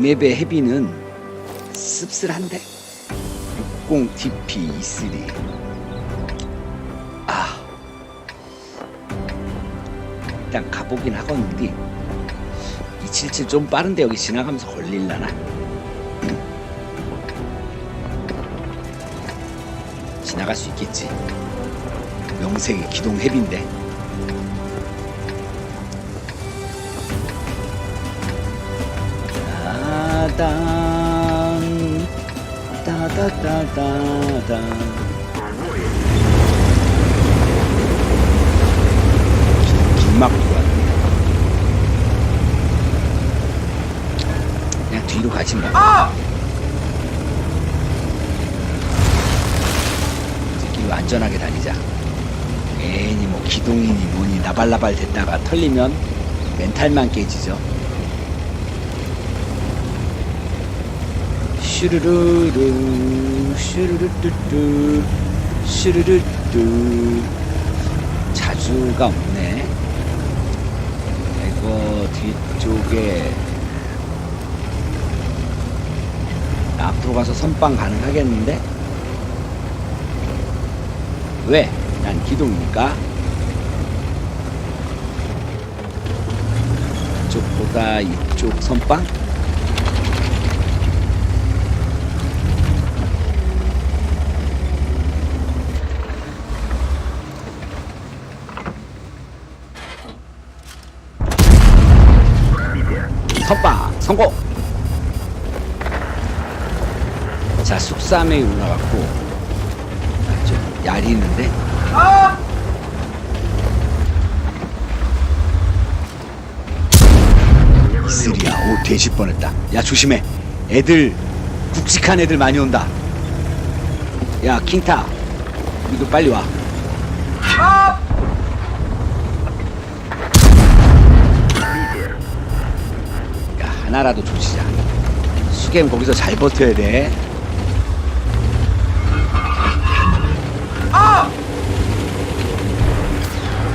맵의 헤비는 씁쓸한데 60 TP E3 아 일단 가보긴 하겠는데 277 좀 빠른데 여기 지나가면서 걸릴라나? 지나갈 수 있겠지. 명색의 기동 헤비인데 따단. 따다다다단. 왔네 그냥 뒤로 가지 뭐. 이렇게 안전하게 다니자. 괜히 뭐 기동이니 뭐니 나발나발 됐다가 털리면 멘탈만 깨지죠 슈르르르 슈르르뚜뚜 슈르르뚜 자주가 없네 이거 뒤쪽에 앞으로 가서 선빵 가능하겠는데? 왜? 난 기동이니까 이쪽보다 이쪽 선빵? 선빵 성공! 자 쑥삼에 올라갔고 아, 좀 야리는데? 이슬이야 오 돼질 뻔했다. 야 조심해. 애들 굵직한 애들 많이 온다. 야 킹타 이도 빨리 와. 야, 하나라도 조치자. 수겜 거기서 잘 버텨야 돼.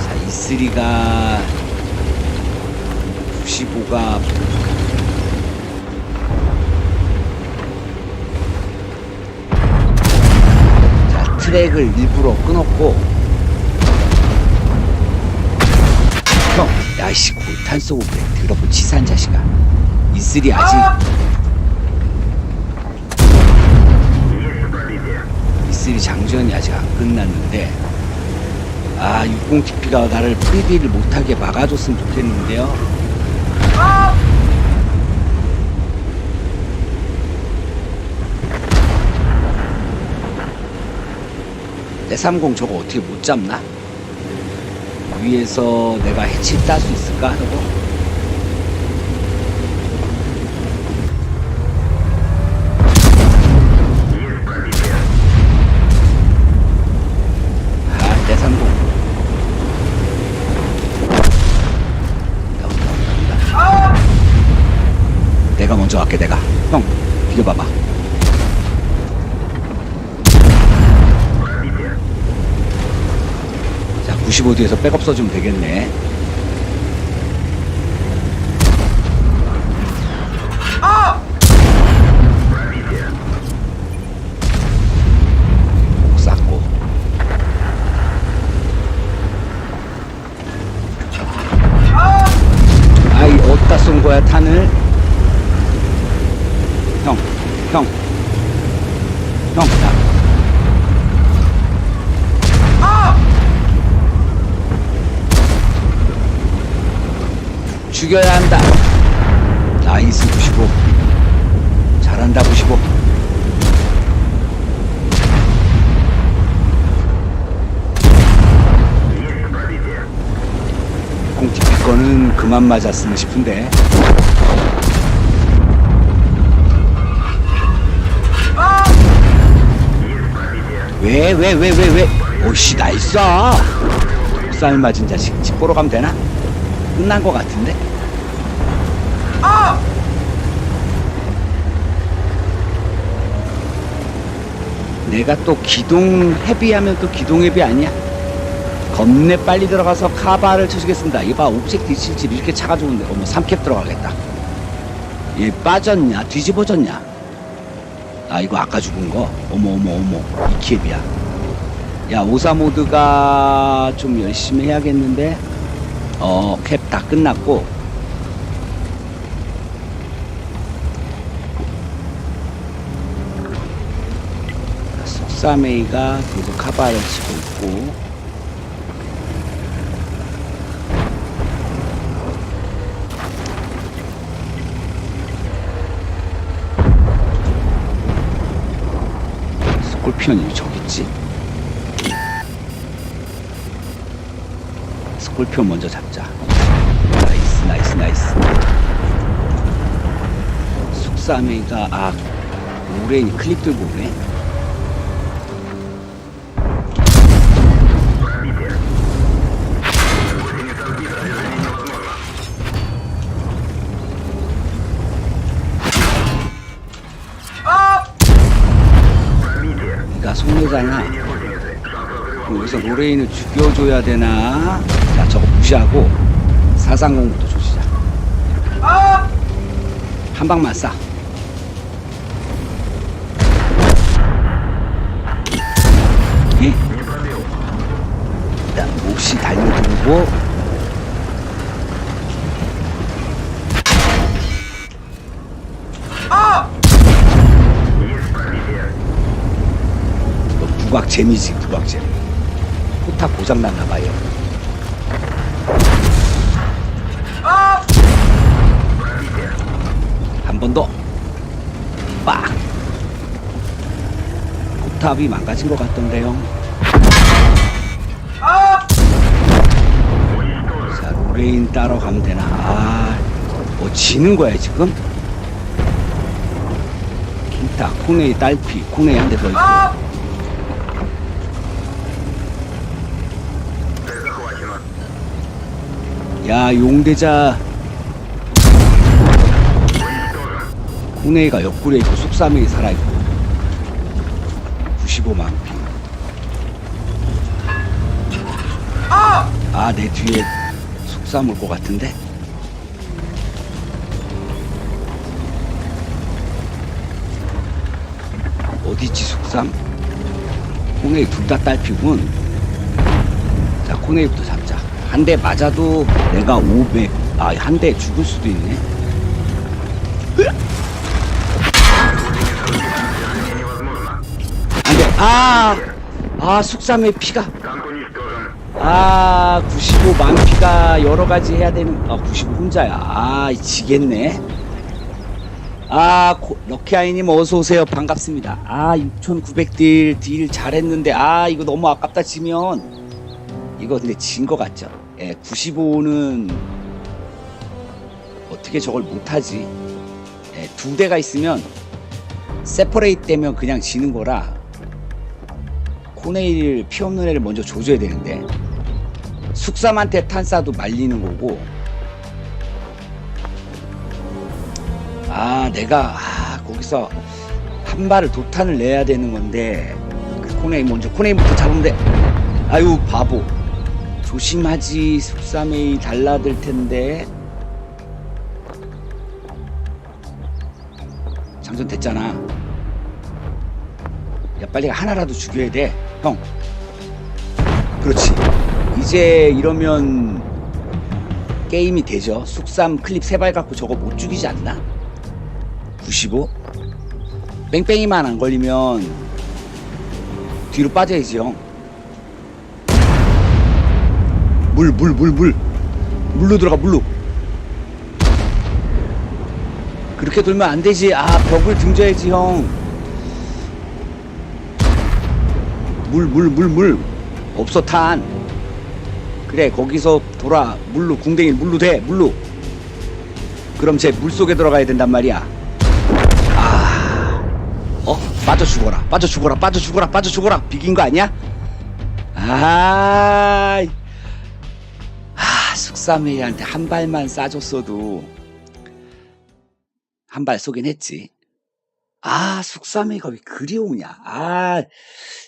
자, 이슬이가 95가 자, 트랙을 일부러 끊었고 형, 야이씨 골탄 쏘고 그래 더럽고 치사한 자식아 이슬이 아직 이슬이 장전이 아직 안 끝났는데 아 60TP가 나를 프리디를 못하게 막아줬으면 좋겠는데요 내30 저거 어떻게 못 잡나? 위에서 내가 해치 딸 수 있을까? 저거? 갈게, 내가. 형, 비켜봐봐. 자, 95뒤에서 백업 써주면 되겠네. 쌌고. 아이, 어디다 쏜 거야, 탄을? 형, 형. 형, 야. 죽여야 한다. 나이스 95. 잘한다 95. 꽁티피 거는 그만 맞았으면 싶은데. 왜, 왜, 왜, 왜, 왜? 오씨, 나이스! 쌀 맞은 자식, 집 보러 가면 되나? 끝난 것 같은데? 내가 또 기동 헤비하면 또 기동 헤비 아니야? 겁내 빨리 들어가서 카바를 쳐주겠습니다. 이봐 옵젝트 277 이렇게 차가 좋은데 어머 3캡 들어가겠다. 얘 빠졌냐? 뒤집어졌냐? 아 이거 아까 죽은 거? 어머 어머 어머. 이키앱이야. 야 오사모드가 좀 열심히 해야겠는데? 어 캡 다 끝났고. 속사메이가 계속 카바를 치고 있고 스콜피언이 저기 있지. 스콜피온 먼저 잡자. 나이스 나이스 나이스. 숙사메이가 아 오레인이 클립 들고 오네 그럼 여기서 로레인을 죽여줘야 되나? 자 저거 무시하고 사상공부터 조시자 한 방만 쏴 예? 일단 몹시 달려들고 너 부각 재미지 부각 재미. 포탑 고장 났나 봐요. 한번 더. 빡! 포탑이 망가진 것 같던데요. 자 로레인 따러 가면 되나? 아, 뭐 지는 거야 지금? 킨타 코네이 딸피 코네이 한 대 더 있고 야 용대자 코네이가 옆구리에 있고 쑥삼이 살아있고 95만 피. 아, 내 뒤에 쑥삼 올것 같은데? 어디있지 쑥삼? 코네이 둘 다 딸피군. 자, 코네이부터 잡자. 한 대 맞아도 내가 500, 아, 한 대 죽을 수도 있네. 안 돼. 아, 아, 숙삼의 피가. 아, 95만 피가 여러 가지 해야 되는, 아, 95 혼자야. 아, 지겠네. 아, 고, 럭키아이님 어서오세요. 반갑습니다. 아, 6,900딜, 딜 잘했는데, 아, 이거 너무 아깝다 지면. 이거 근데 진것 같죠? 예, 95는 어떻게 저걸 못하지? 예, 두 대가 있으면 세퍼레이트 되면 그냥 지는 거라 코네일 피 없는 애를 먼저 조져야 되는데 숙삼한테 탄사도 말리는 거고. 아 내가 아, 거기서 한 발을 도탄을 내야 되는 건데 그 코네이 먼저 코네이부터 잡으면 돼. 아유 바보 조심하지 숙삼이 달라들 텐데 장전 됐잖아. 야, 빨리 하나라도 죽여야 돼. 형. 그렇지. 이제 이러면 게임이 되죠. 숙삼 클립 세 발 갖고 저거 못 죽이지 않나? 95? 뺑뺑이만 안 걸리면 뒤로 빠져야지, 형. 물, 물, 물, 물. 물로 들어가, 물로. 그렇게 돌면 안 되지. 아, 벽을 등져야지, 형. 물, 물, 물, 물. 없어, 탄. 그래, 거기서 돌아. 물로, 궁뎅이 물로 돼, 물로. 그럼 쟤 물 속에 들어가야 된단 말이야. 아. 어? 빠져 죽어라. 빠져 죽어라. 빠져 죽어라. 빠져 죽어라. 비긴 거 아니야? 아. 아, 숙삼이한테 한 발만 쏴줬어도 한 발 쏘긴 했지. 아, 숙삼이가 왜 그리 오냐. 아,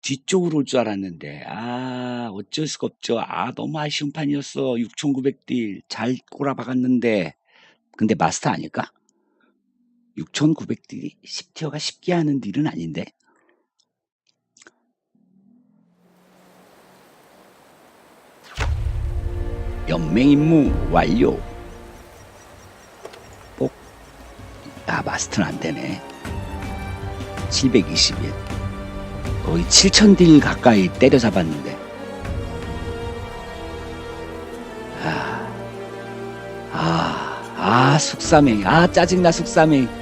뒤쪽으로 올 줄 알았는데. 아, 어쩔 수가 없죠. 아, 너무 아쉬운 판이었어. 6,900딜 잘 꼬라박았는데. 근데 마스터 아닐까? 6900딜이 10티어가 쉽게 하는 딜은 아닌데. 연맹 임무 완료. 꼭, 아, 마스터는 안 되네. 721. 거의 7000딜 가까이 때려잡았는데. 아, 아, 아, 숙사맹. 아, 짜증나, 숙사맹.